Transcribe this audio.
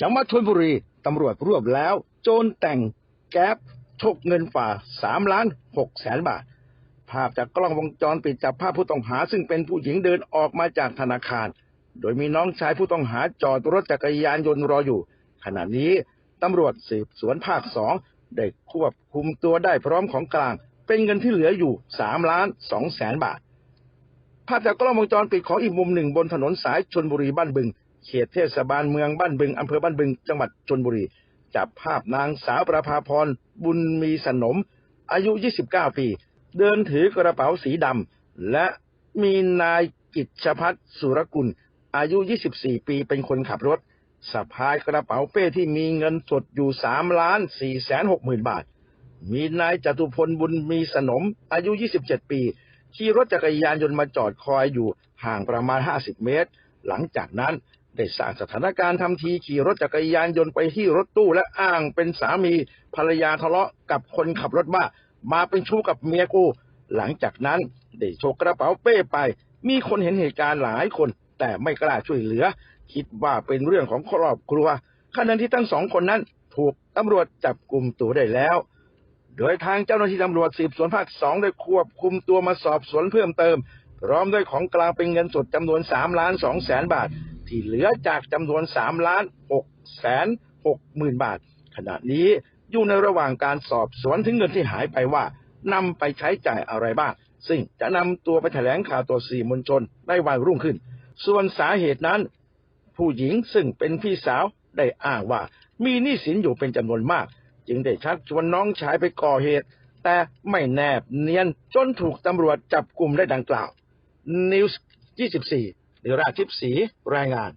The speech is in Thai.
จังหวัดชลบุรีตำรวจรวบแล้ว โจรแต่งแก๊ปฉกเงินฝ่า3ล้าน6แสนบาท ภาพจากกล้องวงจรปิดจับภาพผู้ต้องหาซึ่งเป็นผู้หญิงเดินออกมาจากธนาคาร โดยมีน้องชายผู้ต้องหาจอดรถจักรยานยนต์รออยู่ ขณะนี้ตำรวจสืบสวนภาคสองได้ควบคุมตัวได้พร้อมของกลาง เป็นเงินที่เหลืออยู่3ล้าน2แสนบาท ภาพจากกล้องวงจรปิดของอีกมุมหนึ่งบนถนนสายชนบุรีบ้านบึง เขตเทศบาลเมืองบ้านบึงอำเภอบ้านบึง จังหวัดชนบุรี จับภาพนางสาวประภาพรบุญมีสนม อายุ 29 ปี เดินถือกระเป๋าสีดำและมีนายกิจชพัฒสุรกุล อายุ 24 ปีเป็นคนขับรถสะพายกระเป๋าเป้ที่มีเงินสดอยู่3ล้าน4แสน6หมื่นบาท มีนายจตุพลบุญมีสนม อายุ 27 ปีขี่รถจักรยานยนต์มาจอดคอยอยู่ห่างประมาณ 50 เมตร หลังจากนั้น ได้สร้างสถานการณ์ทำทีขี่รถจักรยานยนต์ไปที่รถตู้และอ้างเป็นสามีภรรยาทะเลาะกับคนขับรถว่ามาเป็นชู้กับเมียกู หลังจากนั้นได้โชกกระเป๋าเป้ไป มีคนเห็นเหตุการณ์หลายคน แต่ไม่กล้าช่วยเหลือ คิดว่าเป็นเรื่องของครอบครัวขณะที่ทั้งสองคนนั้นถูกตำรวจจับกลุ่มตัวได้แล้ว โดยทางเจ้าหน้าที่ตำรวจสืบสวนภาคสองได้ควบคุมตัวมาสอบสวนเพิ่มเติม พร้อมด้วยของกลางเป็นเงินสดจำนวน3ล้าน2แสนบาท ที่เหลือจากจำนวน3ล้าน6แสน6หมื่นบาท ขณะนี้อยู่ในระหว่างการสอบสวนถึงเงินที่หายไปว่านำไปใช้จ่ายอะไรบ้าง ซึ่งจะนำตัวไปแถลงข่าวต่อสื่อมวลชนในวันรุ่งขึ้น ส่วนสาเหตุนั้น ผู้หญิงซึ่งเป็นพี่สาวได้อ้างว่า มีหนี้สินอยู่เป็นจำนวนมาก จึงได้ชักชวนน้องชายไปก่อเหตุ แต่ไม่แนบเนียนจนถูกตำรวจจับกลุ่มได้ดังกล่าว News 24 หรือราชิพสีรายงาน